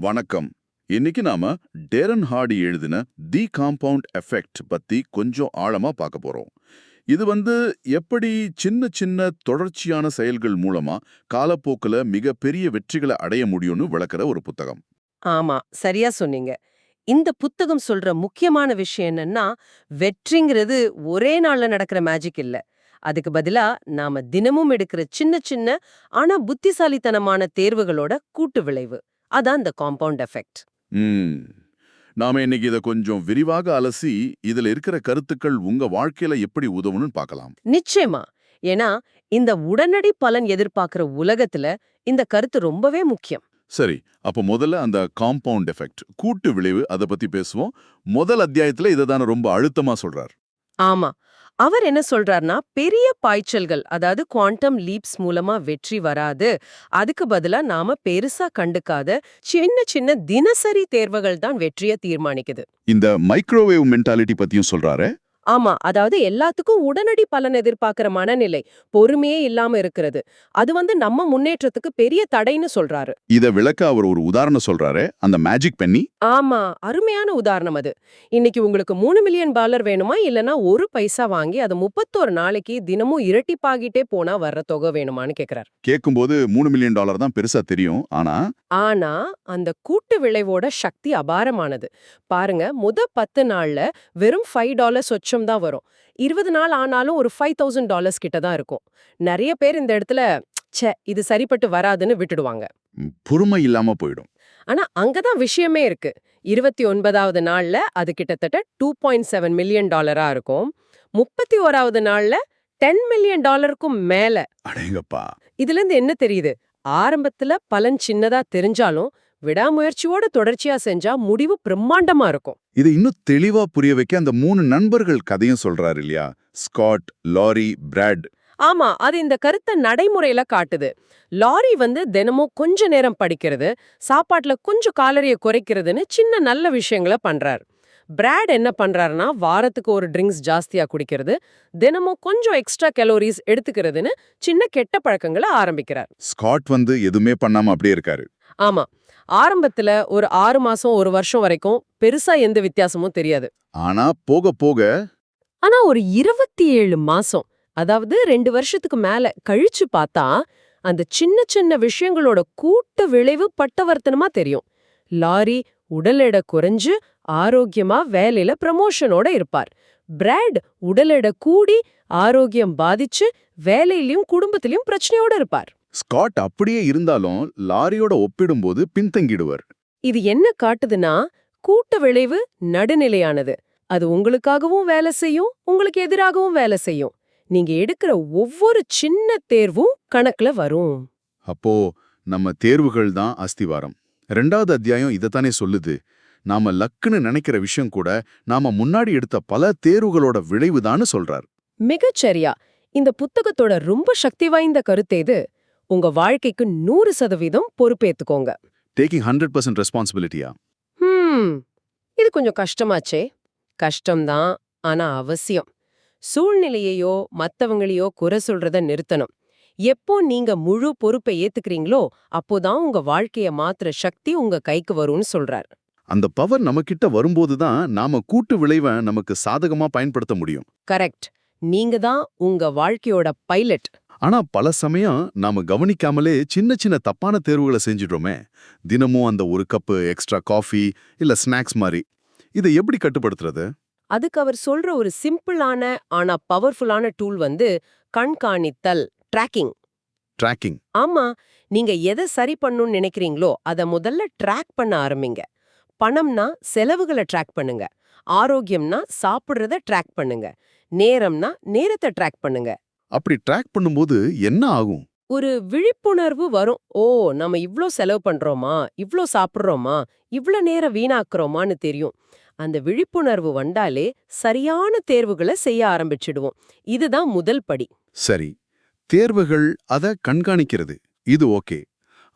வணக்கம். இன்னைக்கு நாம டேரன் ஹார்டி எழுதின தி காம்பவுண்ட் எஃபெக்ட் பத்தி கொஞ்சம் ஆழமா பார்க்க போறோம். இது வந்து எப்படி சின்ன சின்ன தொடர்ச்சியான செயல்கள் மூலமா காலப்போக்குல மிகப்பெரிய வெற்றிகளை அடைய முடியும்னு விளக்குற ஒரு புத்தகம். ஆமா சரியா சொன்னீங்க. இந்த புத்தகம் சொல்ற முக்கியமான விஷயம் என்னன்னா வெற்றிங்கிறது ஒரே நாள்ல நடக்கிற மேஜிக் இல்ல. அதுக்கு பதிலா நாம தினமும் எடுக்கிற சின்ன சின்ன ஆனா புத்திசாலித்தனமான தேர்வுகளோட கூட்டு விளைவு. அதான் இந்த காம்பவுண்ட் எஃபெக்ட். நாம இன்னைக்கு இதை கொஞ்சம் விரிவாக அலசி இதுல இருக்கிற கருத்துக்கள் உங்க வாழ்க்கையில எப்படி உதவும்னு பார்க்கலாம் நிச்சயமா. ஏன்னா இந்த உடனடி பலன் எதிர்பார்க்கிற உலகத்துல இந்த கருத்து ரொம்பவே முக்கியம். சரி அப்ப முதல்ல அந்த காம்பவுண்ட் எஃபெக்ட் கூட்டு விளைவு அதை பத்தி பேசுவோம். முதல் அத்தியாயத்துல இதை தானே ரொம்ப அழுத்தமா சொல்றார். ஆமா. அவர் என்ன சொல்றார்னா பெரிய பாய்ச்சல்கள் அதாவது குவாண்டம் லீப்ஸ் மூலமா வெற்றி வராது. அதுக்கு பதிலா நாம பெருசா கண்டுக்காத சின்ன சின்ன தினசரி தேர்வுகள் தான் வெற்றியை தீர்மானிக்குது. இந்த மைக்ரோவேவ் மென்டாலிட்டி பத்தியும் சொல்றாரு. ஆமா அதாவது எல்லாத்துக்கும் உடனடி பலன் எதிர்பார்க்கிற மனநிலை பொறுமையே இல்லாம இருக்கிறது. அது வந்து நம்ம முன்னேற்றத்துக்கு பெரிய தடைன்னு சொல்றாரு. இத விளக்க அவர் ஒரு உதாரணம் சொல்றாரு. அந்த மேஜிக் பென்னி ஆமா அருமையான உதாரணம் அது. இன்னைக்கு உங்களுக்கு மூணு மில்லியன் டாலர் வேணுமா? இல்லனா ஒரு பைசா வாங்கி அது முப்பத்தோரு நாளைக்கு தினமும் இரட்டிப்பாகிட்டே போனா வர்ற தொகை வேணுமான்னு கேக்குறாரு. கேட்கும்போது மூணு மில்லியன் டாலர் தான் பெருசா தெரியும். ஆனா ஆனா அந்த கூட்டு விளைவோட சக்தி அபாரமானது. பாருங்க முத பத்து நாள்ல வெறும் ஃபைவ் டாலர்ஸ் சொச்சம் தான் வரும். இருபது நாள் ஆனாலும் ஒரு ஃபைவ் தௌசண்ட் டாலர்ஸ் கிட்ட தான் இருக்கும். நிறைய பேர் இந்த இடத்துல ச்சே இது சரிப்பட்டு வராதுன்னு விட்டுடுவாங்க. பொறுமை இல்லாம போயிடும். ஆனா அங்கதான் விஷயமே இருக்கு. இருபத்தி ஒன்பதாவது நாள்ல அது கிட்டத்தட்ட டூ பாயிண்ட் செவன் மில்லியன் டாலரா இருக்கும். முப்பத்தி ஓராவது நாள்ல டென் மில்லியன் டாலருக்கும் மேல. அடேங்கப்பா. இதுல இருந்து என்ன தெரியுது? ஆரம்பத்துல பலன் சின்னதா தெரிஞ்சாலும் விடாமுயற்சியோட தொடர்ச்சியா செஞ்சா முடிவு பிரம்மாண்டமா இருக்கும். இது இன்னும் தெளிவா புரிய வைக்க அந்த மூணு நண்பர்கள் கதையும் சொல்றாரு இல்லையா? Scott Larry Brad. ஆமா அது இந்த கருத்தை நடைமுறையில காட்டுது. லாரி வந்து தினமும் கொஞ்ச நேரம் படிக்கிறது சாப்பாட்டுல கொஞ்சம் காலரிய குறைக்கிறதுன்னு சின்ன நல்ல விஷயங்களை பண்றார். பிராட் என்ன பண்றாருன்னா வாரத்துக்கு ஒரு ட்ரிங்க்ஸ் ஜாஸ்தியா குடிக்கிறது தினமும் கொஞ்சம் எக்ஸ்ட்ரா கலோரிஸ் எடுத்துக்கிறதுன்னு சின்ன கெட்ட பழக்கங்களை ஆரம்பிக்கிறார். ஸ்காட் வந்து எதுவுமே பண்ணாம அப்படியே இருக்காரு. ஆமா ஆரம்பத்துல ஒரு ஆறு மாசம் ஒரு வருஷம் வரைக்கும் பெருசா எந்த வித்தியாசமும் தெரியாது. ஆனா போக போக ஆனா ஒரு இருபத்தி ஏழு மாசம் அதாவது ரெண்டு வருஷத்துக்கு மேல கழிச்சு பார்த்தா அந்த சின்ன சின்ன விஷயங்களோட கூட்ட விளைவு பட்டவர்த்தனமா தெரியும். லாரி உடல் எடை குறைஞ்சு ஆரோக்கியமா வேலையில ப்ரமோஷனோட இருப்பார். பிராட் உடல் எடை கூடி ஆரோக்கியம் பாதிச்சு வேலையிலயும் குடும்பத்திலயும் பிரச்சனையோட இருப்பார். ஸ்காட் அப்படியே இருந்தாலும் லாரியோட ஒப்பிடும்போது பின்தங்கிடுவர். இது என்ன காட்டுதுன்னா கூட்ட விளைவு நடுநிலையானது. அது உங்களுக்காகவும் வேலை செய்யும் உங்களுக்கு எதிராகவும் வேலை செய்யும். நீங்க எடுக்கிற ஒவ்வொரு சின்ன தேர்வும் கணக்குல வரும். அப்போ நம்ம தேர்வுகள் தான் அஸ்திவாரம். ரெண்டாவது அத்தியாயம் இதைத்தானே சொல்லுது. நாம லக்குன்னு நினைக்கிற விஷயம் கூட நாம முன்னாடி எடுத்த பல தேர்வுகளோட விளைவுதான்னு சொல்றார். மிகச்சரியா. இந்த புத்தகத்தோட ரொம்ப சக்தி வாய்ந்த கருத்தேது உங்க வாழ்க்கைக்கு நூறு சதவீதம் பொறுப்பேத்துக்கோங்க. டேக்கிங் ஹண்ட்ரட் பர்சன்ட் ரெஸ்பான்சிபிலிட்டியா ஹம். இது கொஞ்சம் கஷ்டமாச்சே. கஷ்டம்தான் ஆனா அவசியம். சூழ்நிலையையோ மத்தவங்களையோ குறை சொல்றத நிறுத்தணும். எப்போ நீங்க முழு பொறுப்பை ஏத்துக்கிறீங்களோ அப்போதான் உங்க வாழ்க்கைய மாத்துற சக்தி உங்க கைக்கு வரும்னு சொல்றார். அந்த பவர் நம்மகிட்ட வரும்போது தான் நாம கூட்டு விளைவை நமக்கு சாதகமா பயன்படுத்த முடியும். கரெக்ட் நீங்க தான் உங்க வாழ்க்கையோட பைலட் ஆனா பல சமயம் நாம கவனிக்காமலே சின்ன சின்ன தப்பான தேர்வுகளை செஞ்சிடுறோமே. தினமும் அந்த ஒரு கப்பு எக்ஸ்ட்ரா காஃபி இல்ல ஸ்நாக்ஸ் மாதிரி இதை எப்படி கட்டுப்படுத்துறது? அதுக்கு அவர் சொல்ற ஒரு சிம்பிளான ஆனா பவர்ஃபுல்லான டூல் வந்து கண்காணித்தல் ட்ராக்கிங் ட்ராக்கிங் ஆமா நீங்க எதை சரி பண்ணணும்னு நினைக்கிறீங்களோ அத முதல்ல ட்ராக் பண்ண ஆரம்பிங்க. பணம்னா செலவுகளை ட்ராக் பண்ணுங்க. ஆரோக்கியம்னா சாப்பிடுறத ட்ராக் பண்ணுங்க. நேரம்னா நேரத்தை ட்ராக் பண்ணுங்க. அப்படி ட்ராக் பண்ணும்போது என்ன ஆகும்? ஒரு விழிப்புணர்வு வரும். ஓ நம்ம இவ்ளோ செலவு பண்றோமா? இவ்ளோ சாப்பிடுறோமா? இவ்ளோ நேரம் வீணாக்குறோமான்னு தெரியும். அந்த விழிப்புணர்வு வந்தாலே சரியான தேர்வுகளை செய்ய ஆரம்பிச்சிடுவோம். இதுதான் முதல் படி. சரி. தேர்வுகள் அத கண்காணிக்கிறது. இது ஓகே.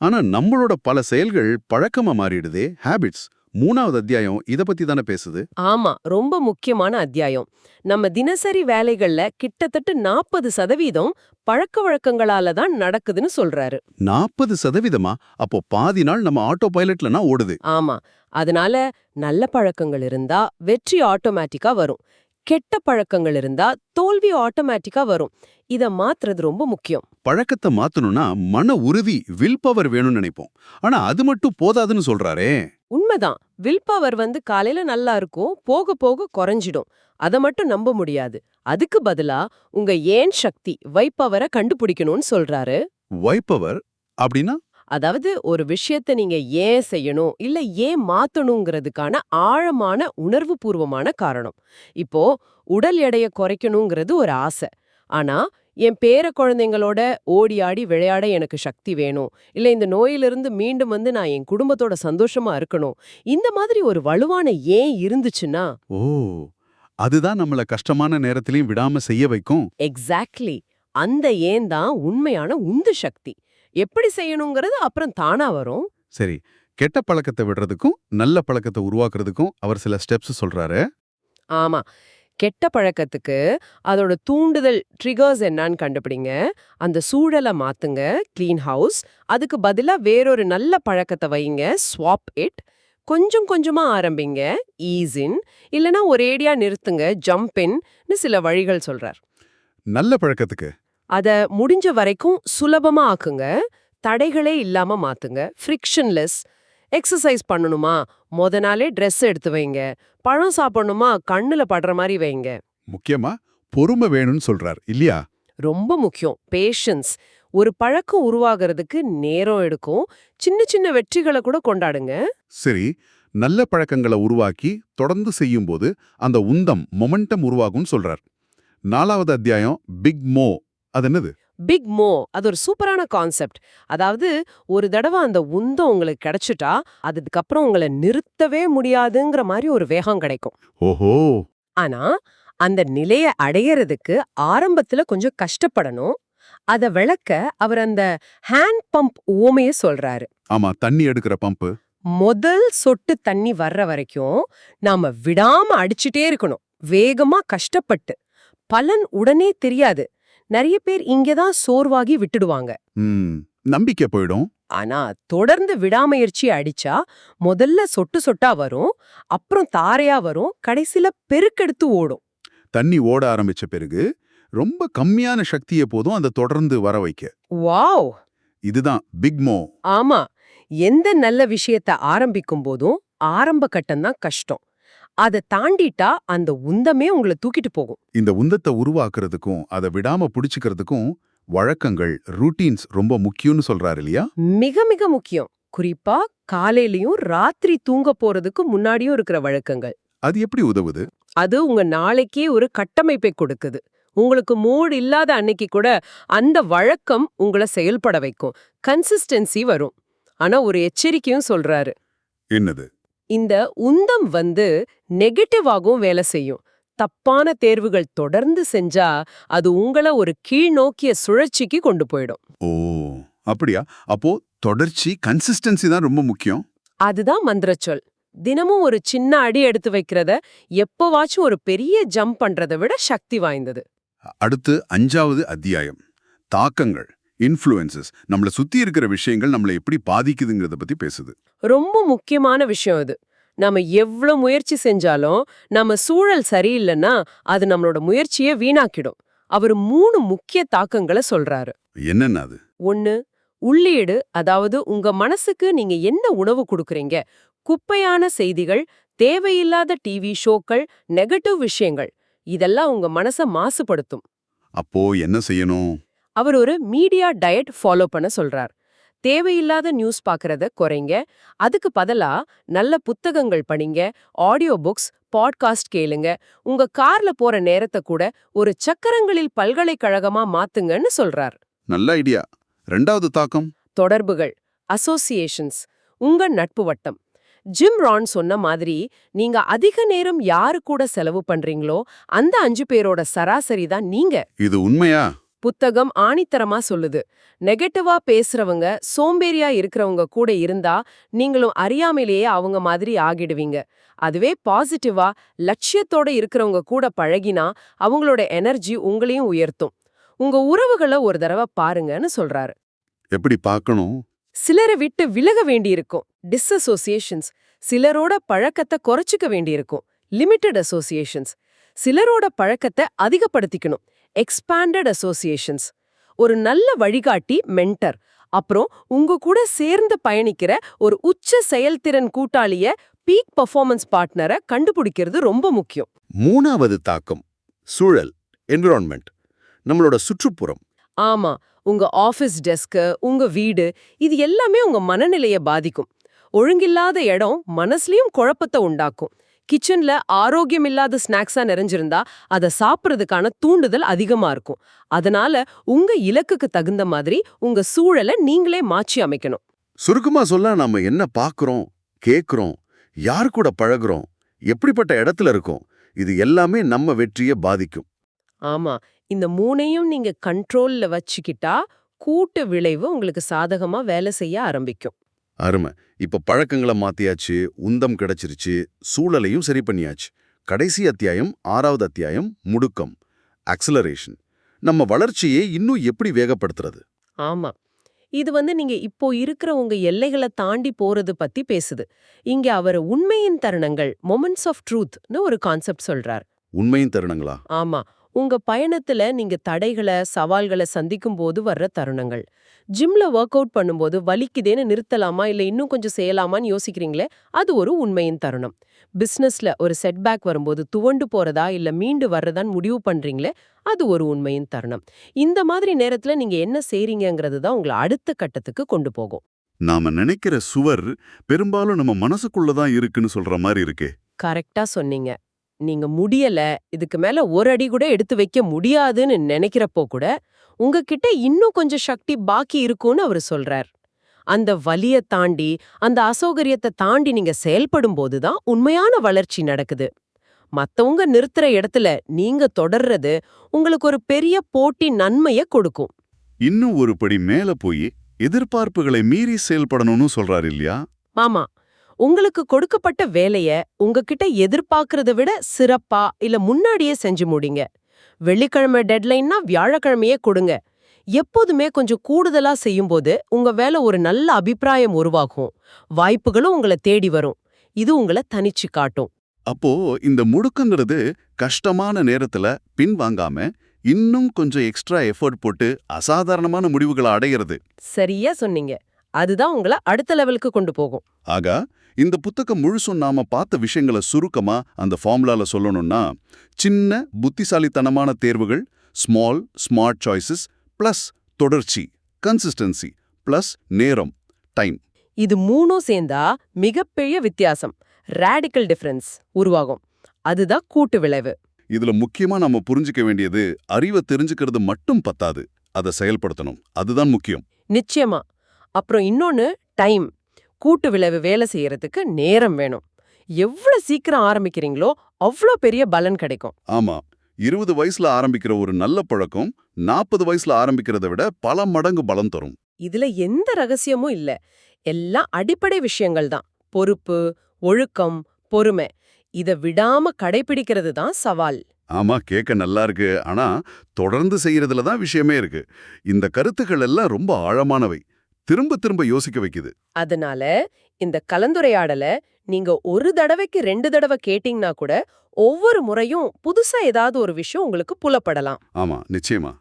ஆனா நம்மளோட பல செயல்கள் பழக்கமா மாறிடுதே ஹாபிட்ஸ் மூணாவது அத்தியாயம் இத பத்தி தானே பேசுது? ஆமா ரொம்ப முக்கியமான அத்தியாயம். நம்ம தினசரி வேலைகள்ல கிட்டத்தட்ட நாற்பது சதவீதம் பழக்க வழக்கங்களால தான் நடக்குதுன்னு சொல்றாரு. நாற்பது சதவீதமா? அப்போ பாதி நாள் நம்ம ஆட்டோ பைலட்லனா ஓடுது. ஆமா அதனால நல்ல பழக்கங்கள் இருந்தா வெற்றி ஆட்டோமேட்டிக்கா வரும். கெட்ட பழக்கங்கள் இருந்தா தோல்வி ஆட்டோமேட்டிக்கா வரும். இத மாத்துறது ரொம்ப முக்கியம். பழக்கத்தை மாத்தணும்னா மன உறுதி வில் பவர் வேணும்னு நினைப்போம். ஆனா அது மட்டும் போதாதுன்னு சொல்றாரே. உண்மைதான். வில் பவர் வந்து காலையில நல்லா இருக்கும் போக போக குறைஞ்சிடும். அத மட்டும் நம்ப முடியாது. அதுக்கு பதிலா உங்க ஏன் சக்தி வைப்பவரை கண்டுபிடிக்கணும்னு சொல்றாரு. ஒய் பவர் அப்படின்னா? அதாவது ஒரு விஷயத்த நீங்க ஏன் செய்யணும் இல்ல ஏன் மாத்தணுங்கிறதுக்கான ஆழமான உணர்வுபூர்வமான காரணம். இப்போ உடல் எடைய குறைக்கணுங்கிறது ஒரு ஆசை. ஆனா என் பேர குழந்தைங்களோட ஓடி ஆடி விளையாட எனக்கு சக்தி வேணும். இல்ல இந்த நோயிலிருந்து மீண்டும் வந்து நான் என் குடும்பத்தோட சந்தோஷமா இருக்கணும். இந்த மாதிரி ஒரு வலுவான ஏன் இருந்துச்சுன்னா ஓ அதுதான் நம்மள கஷ்டமான நேரத்திலையும் விடாம செய்ய வைக்கும். எக்ஸாக்ட்லி. அந்த ஏன் தான் உண்மையான உந்து சக்தி. எப்படி செய்யணுங்கிறது அப்புறம் தானா வரும். சரி கெட்ட பழக்கத்தை விடுறதுக்கும் நல்ல பழக்கத்தை உருவாக்குறதுக்கும் அவர் சில ஸ்டெப்ஸ் சொல்றாரு. ஆமா. கெட்ட பழக்கத்துக்கு அதோட தூண்டுதல் ட்ரிகர்ஸ் என்னன்னு கண்டுபிடிங்க. அந்த சூழலை மாத்துங்க. க்ளீன் ஹவுஸ் அதுக்கு பதிலா வேறொரு நல்ல பழக்கத்தை வைங்க. ஸ்வாப் இட் கொஞ்சம் கொஞ்சமா ஆரம்பிங்க. ஈஸ் இன் இல்லனா ஒரேடியா நிறுத்துங்க. ஜம்ப் இன்னு சில வழிகள் சொல்றார். நல்ல பழக்கத்துக்கு. அத முடிஞ்ச வரைக்கும் சுலபமா ஆக்குங்க. தடைகளே இல்லாம மாத்துங்க. ஃப்ரிக்ஷன்லெஸ் எக்ஸசைஸ் பண்ணணுமா? மொத நாளே ட்ரெஸ் எடுத்து வைங்க. பழம் சாப்பிடணுமா? கண்ணுல படுற மாதிரி வைங்க. முக்கியமா பொறுமை வேணும்னு சொல்றார் இல்லையா? ரொம்ப முக்கியம். பேஷன்ஸ் ஒரு பழக்கம் உருவாகிறதுக்கு நேரம் எடுக்கும். சின்ன சின்ன வெற்றிகளை கூட கொண்டாடுங்க. சரி நல்ல பழக்கங்களை உருவாக்கி தொடர்ந்து செய்யும்போது அந்த உந்தம் மொமெண்டம் உருவாகும்னு சொல்றார். நாலாவது அத்தியாயம் பிக் மோ அது என்னது பிக் மோ அது ஒரு சூப்பரான கான்செப்ட் அதாவது ஒரு தடவை அந்த உந்தம் உங்களுக்கு கிடைச்சிட்டா அதுக்கப்புறம் உங்களை நிறுத்தவே முடியாதுங்கிற மாதிரி ஒரு வேகம் கிடைக்கும். ஓஹோ! ஆனா அந்த நிலைய அடையறதுக்கு ஆரம்பத்துல கொஞ்சம் கஷ்டப்படணும். அத விளக்க அவர் அந்த ஹேண்ட் பம்ப் ஓமைய சொல்றாரு. ஆமா தண்ணி எடுக்கிற பம்பு முதல் சொட்டு தண்ணி வர்ற வரைக்கும் நாம விடாம அடிச்சிட்டே இருக்கணும். வேகமா கஷ்டப்பட்டு. பலன் உடனே தெரியாது. நிறைய பேர் இங்கதான் சோர்வாகி விட்டுடுவாங்க. நம்பிக்கை போயிடும். ஆனா தொடர்ந்து விடாமுயற்சி அடிச்சா முதல்ல சொட்டு சொட்டா வரும் அப்புறம் தாரையா வரும் கடைசில பெருக்கெடுத்து ஓடும். தண்ணி ஓட ஆரம்பிச்ச பிறகு ரொம்ப கம்மியான சக்தியை போதும் அந்த தொடர்ந்து வர வைக்க. வாவ்! இதுதான் பிக் மோ. ஆமா எந்த நல்ல விஷயத்த ஆரம்பிக்கும் போதும் ஆரம்ப கட்டம்தான் கஷ்டம். அதை தாண்டிட்டா அந்த உந்தமே உங்களை தூக்கிட்டு போகும். இந்த உந்தத்தை உருவாக்குறதுக்கும் அதை விடாம புடிச்சுக்கிறதுக்கும் வழக்கங்கள் ரூட்டீன்ஸ் ரொம்ப முக்கியம்னு சொல்றாரு இல்லையா? மிக மிக முக்கியம். குறிப்பா காலையிலயும் ராத்திரி தூங்க போறதுக்கு முன்னாடியும் இருக்கிற வழக்கங்கள். அது எப்படி உதவுது? அது உங்க நாளைக்கே ஒரு கட்டமைப்பை கொடுக்குது. உங்களுக்கு மூடு இல்லாத அன்னைக்கு கூட அந்த வழக்கம் உங்களை செயல்பட வைக்கும். கன்சிஸ்டன்சி வரும். ஆனா ஒரு எச்சரிக்கையும் சொல்றாரு. என்னது? இந்த உந்தம் வந்து நெகட்டிவாகவும் வேலை செய்யும். தப்பான தேர்வுகள் தொடர்ந்து செஞ்சா அது உங்கள ஒரு கீழ்நோக்கிய சுழற்சிக்கு கொண்டு போயிடும். ஓ அப்படியா? அப்போ தொடர்ச்சி கன்சிஸ்டன்சி தான் ரொம்ப முக்கியம். அதுதான் மந்திரச்சொல். தினமும் ஒரு சின்ன அடி எடுத்து வைக்கிறத எப்பவாச்சும் ஒரு பெரிய ஜம்ப் பண்றதை விட சக்தி வாய்ந்தது. அடுத்து அஞ்சாவது அத்தியாயம். தாக்கங்கள். இன்ஃப்ளூயன்சஸ் நம்மள சுத்தி இருக்கிற விஷயங்கள் நம்மளை எப்படி பாதிக்குதுங்கிறத பத்தி பேசுது. ரொம்ப முக்கியமான விஷயம் இது நாம எவ்வளவு முயற்சி செஞ்சாலும் நம்ம சூழல் சரியில்லைன்னா அது நம்மளோட முயற்சியை வீணாக்கிடும். அவர் மூணு முக்கிய தாக்கங்களை சொல்றாரு. என்னென்ன அது? ஒன்னு உள்ளீடு அதாவது உங்க மனசுக்கு நீங்க என்ன உணவு கொடுக்கறீங்க? குப்பையான செய்திகள் தேவையில்லாத டிவி ஷோக்கள் நெகட்டிவ் விஷயங்கள் இதெல்லாம் உங்க மனச மாசுபடுத்தும். அப்போ என்ன செய்யணும்? அவர் ஒரு மீடியா டயட் ஃபாலோ பண்ண சொல்றார். தேவையில்லாத நியூஸ் பார்க்கறத குறைங்க. அதுக்கு பதிலா நல்ல புத்தகங்கள் படிங்க ஆடியோ புக்ஸ் பாட்காஸ்ட் கேளுங்க. உங்க கார்ல போற நேரத்தை கூட ஒரு சக்கரங்களில் பல்கலைக்கழகமா மாத்துங்கன்னு சொல்றார். நல்ல ஐடியா. ரெண்டாவது தாக்கம்? தொடர்புகள் அசோசியேஷன்ஸ் உங்க நட்பு வட்டம். ஜிம் ரான் சொன்ன மாதிரி நீங்க அதிக நேரம் யாரு கூட செலவு பண்றீங்களோ அந்த அஞ்சு பேரோட சராசரி தான் நீங்க. இது உண்மையா? புத்தகம் ஆணித்தரமா சொல்லுது. நெகட்டிவா பேசுறவங்க சோம்பேறியா இருக்கிறவங்க கூட இருந்தா நீங்களும் அறியாமையிலேயே அவங்க மாதிரி ஆகிடுவீங்க. அதுவே பாசிட்டிவா லட்சியத்தோட இருக்கிறவங்க கூட பழகினா அவங்களோட எனர்ஜி உங்களையும் உயர்த்தும். உங்க உறவுகளை ஒரு தடவை பாருங்கன்னு சொல்றாரு. எப்படி பார்க்கணும்? சிலரை விட்டு விலக வேண்டியிருக்கும். டிஸ்அசோசியேஷன்ஸ் சிலரோட பழக்கத்தை குறைச்சிக்க வேண்டியிருக்கும். லிமிட்டட் அசோசியேஷன்ஸ் சிலரோட பழக்கத்தை அதிகப்படுத்திக்கணும். எக்ஸ்பாண்டட் அசோசியேஷன்ஸ் ஒரு நல்ல வழிகாட்டி மென்டர் அப்புறம் உங்க கூட சேர்ந்து பயணிக்கிற ஒரு உச்ச செயல்திறன் கூட்டாளிய பீக் பர்ஃபார்மன்ஸ் பார்ட்னரை கண்டுபிடிக்கிறது ரொம்ப முக்கியம். மூணாவது தாக்கம் சூழல் என்விரான்மெண்ட் நம்மளோட சுற்றுப்புறம். ஆமா உங்க ஆபீஸ் டெஸ்க் உங்க வீடு இது எல்லாமே உங்க மனநிலைய பாதிக்கும். ஒழுங்கில்லாத இடம் மனசுலயும் குழப்பத்தை உண்டாக்கும். கிச்சன்ல ஆரோக்கியம் இல்லாத ஸ்நாக்ஸா நிறைஞ்சிருந்தா அதை சாப்பிடுறதுக்கான தூண்டுதல் அதிகமா இருக்கும். அதனால உங்க இலக்குக்கு தகுந்த மாதிரி உங்க சூழலை நீங்களே மாற்றி அமைக்கணும். சுருக்கமா சொல்ல நாம என்ன பார்க்கறோம் கேக்குறோம் யார் கூட பழகுறோம் எப்படிப்பட்ட இடத்துல இருக்கோம் இது எல்லாமே நம்ம வெற்றியை பாதிக்கும். ஆமா இந்த மூணையும் நீங்க கண்ட்ரோல்ல வச்சுக்கிட்டா கூட்டு விளைவு உங்களுக்கு சாதகமா வேலை செய்ய ஆரம்பிக்கும். அருமை. இப்ப பழக்கங்களை மாத்தியாச்சு உந்தம் கிடைச்சிருச்சு சூழலையும் சரி பண்ணியாச்சு. கடைசி அத்தியாயம் ஆறாவது அத்தியாயம் முடுக்கம் அக்ஸலரேஷன் நம்ம வளர்ச்சியை இன்னும் எப்படி வேகப்படுத்துறது? ஆமா. இது வந்து நீங்க இப்போ இருக்கிற உங்க எல்லைகளை தாண்டி போறது பத்தி பேசுது. இங்க அவர் உண்மையின் தருணங்கள் மொமெண்ட்ஸ் ஆஃப் ட்ரூத்னு ஒரு கான்செப்ட் சொல்றார். உண்மையின் தருணங்களா? ஆமா. உங்க பயணத்துல நீங்க தடைகளை சவால்களை சந்திக்கும் போது வர்ற தருணங்கள். ஜிம்ல ஒர்க் அவுட் பண்ணும்போது வலிக்குதேன்னு நிறுத்தலாமா? இல்ல இன்னும் கொஞ்சம் செய்யலாமான்னு யோசிக்கிறீங்களே? அது ஒரு உண்மையின் தருணம். பிசினஸ்ல ஒரு செட்பேக் வரும்போது துவண்டு போறதா? இல்ல மீண்டு வர்றதான்னு முடிவு பண்றீங்களே? அது ஒரு உண்மையின் தருணம். இந்த மாதிரி நேரத்துல நீங்க என்ன செய்றீங்கங்கிறது தான் உங்களை அடுத்த கட்டத்துக்கு கொண்டு போகும். நாம நினைக்கிற சுவர் பெரும்பாலும் நம்ம மனசுக்குள்ள தான் இருக்குன்னு சொல்ற மாதிரி இருக்கே. கரெக்டா சொன்னீங்க. நீங்க முடியல இதுக்கு மேல ஒரு அடி கூட எடுத்து வைக்க முடியாதுன்னு நினைக்கிறப்போ கூட உங்ககிட்ட இன்னும் கொஞ்சம் சக்தி பாக்கி இருக்கும்னு அவர் சொல்றார். அந்த வலிய தாண்டி அந்த அசௌகரியத்தை தாண்டி நீங்க செயல்படும் போதுதான் உண்மையான வளர்ச்சி நடக்குது. மத்தவங்க நிறுத்துற இடத்துல நீங்க தொடர்றது உங்களுக்கு ஒரு பெரிய போட்டி நன்மைய கொடுக்கும். இன்னும் ஒரு படி மேல போய் எதிர்பார்ப்புகளை மீறி செயல்படணும்னு சொல்றாரு இல்லையா? ஆமா. உங்களுக்கு கொடுக்கப்பட்ட வேலைய உங்ககிட்ட எதிர்பார்க்கறத விட சிறப்பா இல்ல முன்னாடியே செஞ்சு முடிங்க. வெள்ளிக்கிழமை டெட்லைன்னா வியாழக்கிழமையே கொடுங்க. எப்போதுமே கொஞ்சம் கூடுதலா செய்யும்போது உங்க வேலை ஒரு நல்ல அபிப்பிராயம் உருவாகும். வாய்ப்புகளும் உங்களை தேடி வரும். இது உங்களை தனிச்சு காட்டும். அப்போ இந்த முடுக்கங்கிறது கஷ்டமான நேரத்துல பின்வாங்காம இன்னும் கொஞ்சம் எக்ஸ்ட்ரா எஃபர்ட் போட்டு அசாதாரணமான முடிவுகளை அடையிறது. சரியா சொன்னீங்க. அதுதான் உங்களை அடுத்த லெவலுக்கு கொண்டு போகும். ஆகா இந்த புத்தகம் முழுசும் நாம பார்த்த விஷயங்களை சுருக்கமா அந்த ஃபார்முலால சொல்லணும்னா சின்ன புத்திசாலித்தனமான தேர்வுகள் ஸ்மால் ஸ்மார்ட் சாய்ஸஸ் பிளஸ் தொடர்ச்சி கன்சிஸ்டன்சி பிளஸ் நேரம் டைம் இது மூணும் சேர்ந்தா மிகப்பெரிய வித்தியாசம் ரேடிக்கல் டிஃபரன்ஸ் உருவாகும். அதுதான் கூட்டு விளைவு. இதுல முக்கியமா நாம புரிஞ்சுக்க வேண்டியது அறிவை தெரிஞ்சுக்கிறது மட்டும் பத்தாது அதை செயல்படுத்தணும். அதுதான் முக்கியம். நிச்சயமா. அப்புறம் இன்னொன்னு டைம் கூட்டு விளைவு வேலை செய்யறதுக்கு நேரம் வேணும். எவ்வளவு சீக்கிரம் ஆரம்பிக்கிறீங்களோ அவ்வளோ பெரிய பலன் கிடைக்கும். ஆமா. இருபது வயசுல ஆரம்பிக்கிற ஒரு நல்ல பழக்கம் நாற்பது வயசுல ஆரம்பிக்கிறதை விட பல மடங்கு பலம் தரும். இதுல எந்த ரகசியமும் இல்ல. எல்லாம் அடிப்படை விஷயங்கள் தான். பொறுப்பு ஒழுக்கம் பொறுமை. இத விடாம கடைபிடிக்கிறது தான் சவால். ஆமா கேட்க நல்லா இருக்கு. ஆனா தொடர்ந்து செய்யறதுல தான் விஷயமே இருக்கு. இந்த கருத்துக்கள் எல்லாம் ரொம்ப ஆழமானவை. திரும்ப திரும்ப யோசிக்க வைக்குது. அதனால இந்த கலந்துரையாடல நீங்க ஒரு தடவைக்கு ரெண்டு தடவை கேட்டீங்கன்னா கூட ஒவ்வொரு முறையும் புதுசா ஏதாவது ஒரு விஷயம் உங்களுக்கு புலப்படலாம். ஆமா நிச்சயமா.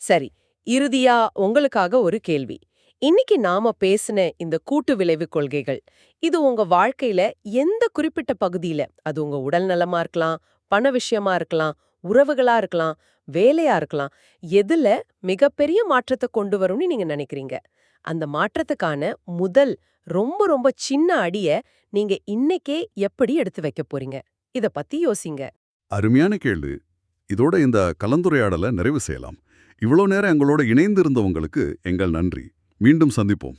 சரி இறுதியா உங்களுக்காக ஒரு கேள்வி. இன்னைக்கு நாம பேசின இந்த கூட்டு விளைவு கொள்கைகள் இது உங்க வாழ்க்கையில எந்த குறிப்பிட்ட பகுதியில? அது உங்க உடல் நலமா இருக்கலாம் பண விஷயமா இருக்கலாம் உறவுகளா இருக்கலாம் வேலையா இருக்கலாம் எதுல மிகப்பெரிய மாற்றத்தை கொண்டு வரும்னு நீங்க நினைக்கிறீங்க? அந்த மாற்றத்துக்கான முதல் ரொம்ப ரொம்ப சின்ன அடிய நீங்க இன்னைக்கே எப்படி எடுத்து வைக்க போறீங்க? இத பத்தி யோசிங்க. அருமையான கேள்வி. இதோட இந்த கலந்துரையாடலை நிறைவு செய்யலாம். இவ்வளோ நேரம் எங்களோட இணைந்திருந்தவங்களுக்கு எங்கள் நன்றி. மீண்டும் சந்திப்போம்.